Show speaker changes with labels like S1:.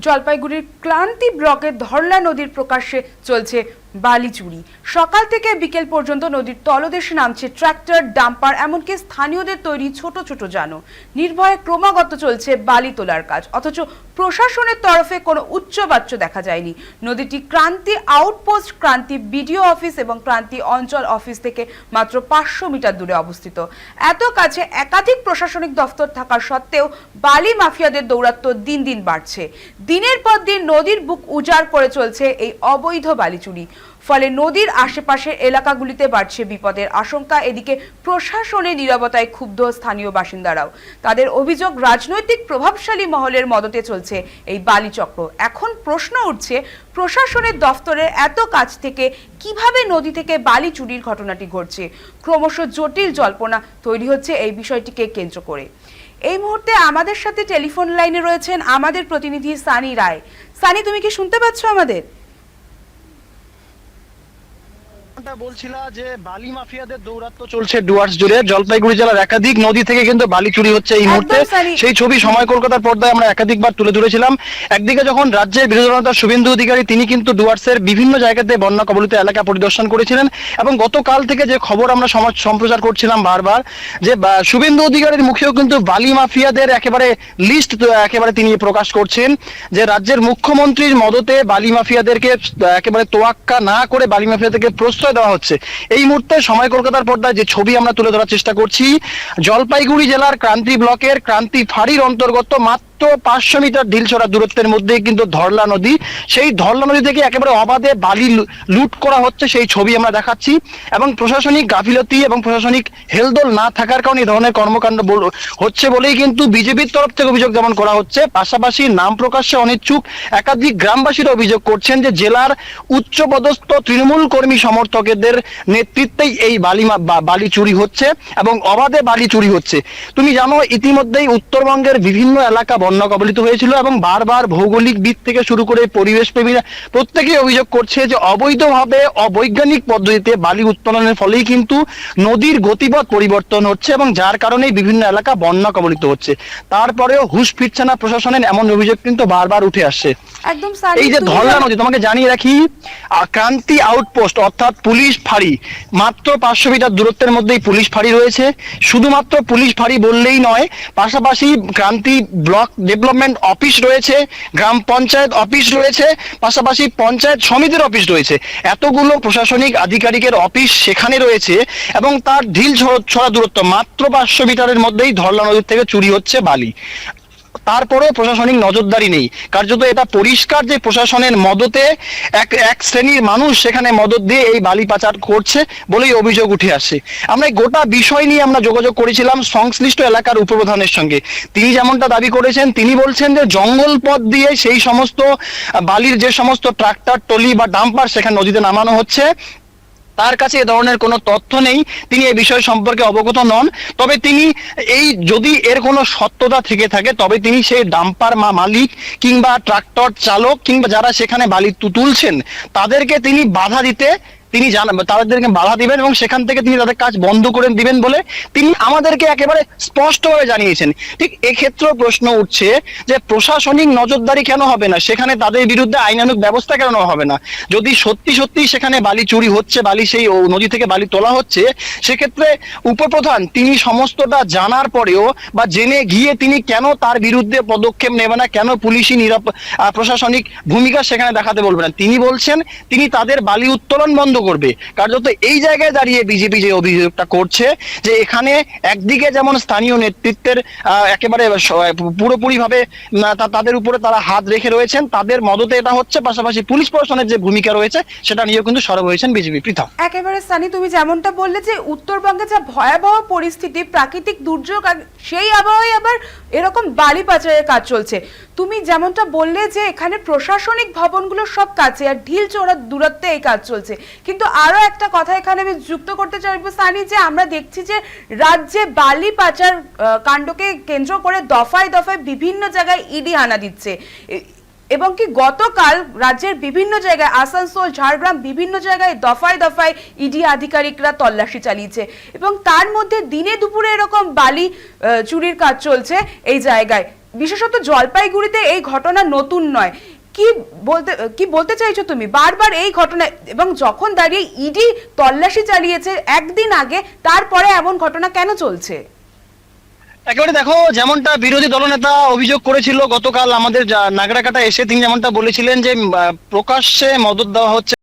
S1: জলপাইগুড়ির ক্লান্তি ব্লকে ধরলা নদীর প্রকাশ্যে চলছে বালি চুরি সকাল থেকে বিকেল পর্যন্ত নদীর তলদেশে নামছে ট্রাক্টর, ডাম্পার, এমনকি স্থানীয়দের তৈরি ছোট ছোট যানও। নির্ভয়ে ক্রমাগত চলছে বালি তোলার কাজ, অথচ প্রশাসনের তরফে কোনো উচ্চবাচ্য দেখা যায়নি। নদীটি Kranti outpost, Kranti BDO office এবং ক্রান্তি অঞ্চল অফিস থেকে মাত্র পাঁচশো মিটার দূরে অবস্থিত। এত কাছে একাধিক প্রশাসনিক দফতর থাকা সত্ত্বেও বালি মাফিয়াদের দৌরাত্ম্য দিন দিন বাড়ছে। দিনের পর দিন নদীর বুক উজাড় করে চলছে এই অবৈধ বালি চুরি ফলে নদীর আশেপাশের এলাকাগুলিতে বাড়ছে বিপদের আশঙ্কা। এদিকে প্রশাসনের নিরাপত্তায় ক্ষুব্ধ স্থানীয় বাসিন্দারাও। তাদের অভিযোগ, রাজনৈতিক প্রভাবশালী মহলের মদতে চলছে এই বালিচক্র। এখন প্রশ্ন উঠছে, প্রশাসনের দফতরের এত কাছ থেকে কীভাবে নদী থেকে বালি চুরির ঘটনাটি ঘটছে? ক্রমশ জটিল জল্পনা তৈরি হচ্ছে এই বিষয়টিকে কেন্দ্র করে। এই মুহূর্তে আমাদের সাথে টেলিফোন লাইনে রয়েছেন আমাদের প্রতিনিধি সানি রায়। সানি, তুমি কি শুনতে পাচ্ছ আমাদের?
S2: যেমনটা বলছিলা যে বালি মাফিয়াদের দৌরাত্ম্য চলছে ডুয়ার্স জুড়ে। জলপাইগুড়ি জেলার একাধিক নদী থেকে কিন্তু বালি চুরি হচ্ছে এই মুহূর্তে। সেই ছবি সময় কলকাতার পর্দায় আমরা একাধিকবার তুলে ধরেছিলাম। একদিকে যখন রাজ্যের বিরোধী দলনেতা শুভেন্দু অধিকারী তিনি কিন্তু ডুয়ার্সের বিভিন্ন জায়গাতে বন্যা কবলিত এলাকা পরিদর্শন করেছিলেন এবং গতকাল থেকে যে খবর আমরা সমাজ সম্প্রচার করছিলাম বারবার যে শুভেন্দু অধিকারীর মুখেও কিন্তু বালি মাফিয়াদের একেবারে লিস্ট একেবারে তিনি প্রকাশ করছেন যে রাজ্যের মুখ্যমন্ত্রীর মদতে বালি মাফিয়াদেরকে একেবারে তোয়াক্কা না করে বালি মাফিয়াদেরকে প্রশ্রয় দেওয়া হচ্ছে। এই মুহূর্তে সময় কলকাতার পর্দায় যে ছবি আমরা তুলে ধরার চেষ্টা করছি, জলপাইগুড়ি জেলার ক্রান্তি ব্লকের ক্রান্তি ফাঁড়ির অন্তর্গত মাত্র পাঁচশো মিটার ঢিলছড়া দূরত্বের মধ্যে কিন্তু ধরলা নদী। সেই ধরলা নদী থেকে একেবারে অবাধে বালি লুট করা হচ্ছে সেই ছবি আমরা দেখাচ্ছি। এবং প্রশাসনিক গাফিলতি এবং প্রশাসনিক হেলদোল না থাকার কারণে এই ধরনের কর্মকাণ্ড হচ্ছে বলেই কিন্তু বিজেপির তরফ থেকে অভিযোগ যেমন করা হচ্ছে। পাশাপাশি নাম প্রকাশ্যে অনিচ্ছুক একাধিক গ্রামবাসীরা অভিযোগ করছেন যে জেলার উচ্চপদস্থ তৃণমূল কর্মী সমর্থকদের নেতৃত্বেই এই বালি বালি চুরি হচ্ছে এবং অবাধে বালি চুরি হচ্ছে। তুমি জানো ইতিমধ্যেই উত্তরবঙ্গের বিভিন্ন এলাকা বন্যা কবলিত হয়েছিল এবং বারবার ভৌগোলিক দিক থেকে শুরু করে পরিবেশ প্রেমীরা প্রত্যেকেই অভিযোগ করছে যে অবৈধভাবে অবৈজ্ঞানিক পদ্ধতিতে বালি উত্তোলনের ফলেই কিন্তু নদীর গতিপথ পরিবর্তন হচ্ছে এবং যার কারণেই বিভিন্ন এলাকা বন্যা কবলিত হচ্ছে। তারপরেও হুশ ফিরছে না প্রশাসনের এমন অভিযোগ কিন্তু বারবার উঠে আসছে।
S1: একদম
S2: এই যে ধরলা নদী তোমাকে জানিয়ে রাখি আহ, ক্রান্তি আউটপোস্ট অর্থাৎ পুলিশ ফাঁড়ি। মাত্র পাঁচশো মিটার দূরত্বের মধ্যেই পুলিশ ফাঁড়ি রয়েছে। শুধুমাত্র পুলিশ ফাঁড়ি বললেই নয়, পাশাপাশি ক্রান্তি ব্লক ডেভেলপমেন্ট অফিস রয়েছে, গ্রাম পঞ্চায়েত অফিস রয়েছে, পাশাপাশি পঞ্চায়েত সমিতির অফিস রয়েছে। এতগুলো প্রশাসনিক আধিকারিকের অফিস সেখানে রয়েছে এবং তার ঢিল ছড়া দূরত্ব মাত্র পাঁচশো মিটারের মধ্যেই ধরলা নদীর থেকে চুরি হচ্ছে বালি। তারপরেও প্রশাসনিক নজরদারি নেই। কার্যত এটা পরিষ্কার যে প্রশাসনের মদতে এক এক শ্রেণির মানুষ সেখানে মদত দিয়ে এই বালি পাচার করছে বলেই অভিযোগ উঠে আসে। আমরা গোটা বিষয় নিয়ে আমরা যোগাযোগ করেছিলাম সংশ্লিষ্ট এলাকার উপপ্রধানের সঙ্গে। তিনি যেমনটা দাবি করেছেন, তিনি বলছেন যে জঙ্গল পথ দিয়ে সেই সমস্ত বালির যে সমস্ত ট্রাক্টর টলি বা ডাম্পার সেখানে নদীতে নামানো হচ্ছে। তার কাছে এ ধরনের কোনো তথ্য নেই। তিনি এ বিষয় সম্পর্কে অবগত নন। তবে তিনি এই যদি এর কোনো সত্যতা থেকে থাকে, তবে তিনি সেই ডাম্পার মা মালিক কিংবা ট্রাক্টর চালক কিংবা যারা সেখানে বালি তুলছেন, তাদেরকে তিনি বাধা দিতে তিনি তাদেরকে বাধা দিবেন এবং সেখান থেকে তিনি তাদের কাজ বন্ধ করে দিবেন বলে তিনি আমাদেরকে একেবারে স্পষ্টভাবে জানিয়েছেন। ঠিক এক্ষেত্রেও প্রশ্ন উঠছে যে প্রশাসনিক নজরদারি কেন হবে না? সেখানে তাদের বিরুদ্ধে আইনানুগ ব্যবস্থা কেন হবে না? যদি সত্যি সত্যি সেখানে বালি চুরি হচ্ছে, বালি সেই নদী থেকে বালি তোলা হচ্ছে, সেক্ষেত্রে উপপ্রধান তিনি সমস্তটা জানার পরেও বা জেনে গিয়ে তিনি কেন তার বিরুদ্ধে পদক্ষেপ নেবে না? কেন পুলিশি নিরাপ প্রশাসনিক ভূমিকা সেখানে দেখাতে বলবে না? তিনি বলছেন, তিনি তাদের বালি উত্তোলন বন্ধ করবে। কার্যত এই জায়গায় দাঁড়িয়ে বিজেপি যে অভিযোগটা করছে, যে এখানে একদিকে যেমন স্থানীয় নেতৃত্বের একেবারে পুরোপুরি ভাবে তাদের উপরে তারা হাত রেখে রয়েছেন, তাদের মদতে এটা হচ্ছে, পাশাপাশি পুলিশ প্রশাসনের যে ভূমিকা রয়েছে, সেটা নিয়েও কিন্তু সরব হয়েছেন বিজেপি পৃথক।
S1: একেবারে সানি, তুমি যেমনটা বললে যে উত্তরবঙ্গে যা ভয়াবহ পরিস্থিতি, প্রাকৃতিক দুর্যোগ সেই আবহাওয়ায় আবার এরকম বালি পাচারের কাজ চলছে। তুমি যেমনটা বললে যে এখানে প্রশাসনিক ভবনগুলো সব কাছে আর ঢিল চোরা দূরত্বে এই কাজ চলছে। কিন্তু আরও একটা কথা এখানে আমি যুক্ত করতে চাইব সানি, যে আমরা দেখছি যে রাজ্যে বালি পাচার কাণ্ডকে কেন্দ্র করে দফায় দফায় বিভিন্ন জায়গায় ইডি হানা দিচ্ছে। এবং কি গতকাল রাজ্যের বিভিন্ন জায়গায়, আসানসোল, ঝাড়গ্রাম বিভিন্ন জায়গায় দফায় দফায় ইডি আধিকারিকরা তল্লাশি চালিয়েছে। এবং তার মধ্যে দিনে দুপুরে এরকম বালি চুরির কাজ চলছে এই জায়গায়। বিশেষত জলপাইগুড়িতে এই ঘটনা নতুন নয়। কি বলতে কি বলতে চাইছো তুমি? বারবার এই ঘটনা, এবং যখন দাঁড়িয়ে ইডি তল্লাশি চালিয়েছে একদিন আগে, তারপরে এমন ঘটনা কেন চলছে?
S2: একেবারে দেখো, যেমনটা বিরোধী দলনেতা অভিযোগ করেছিল, গতকাল আমাদের নাগরাকাটা এসে তিনি যেমনটা বলেছিলেন যে প্রকাশ্যে মদত দেওয়া হচ্ছে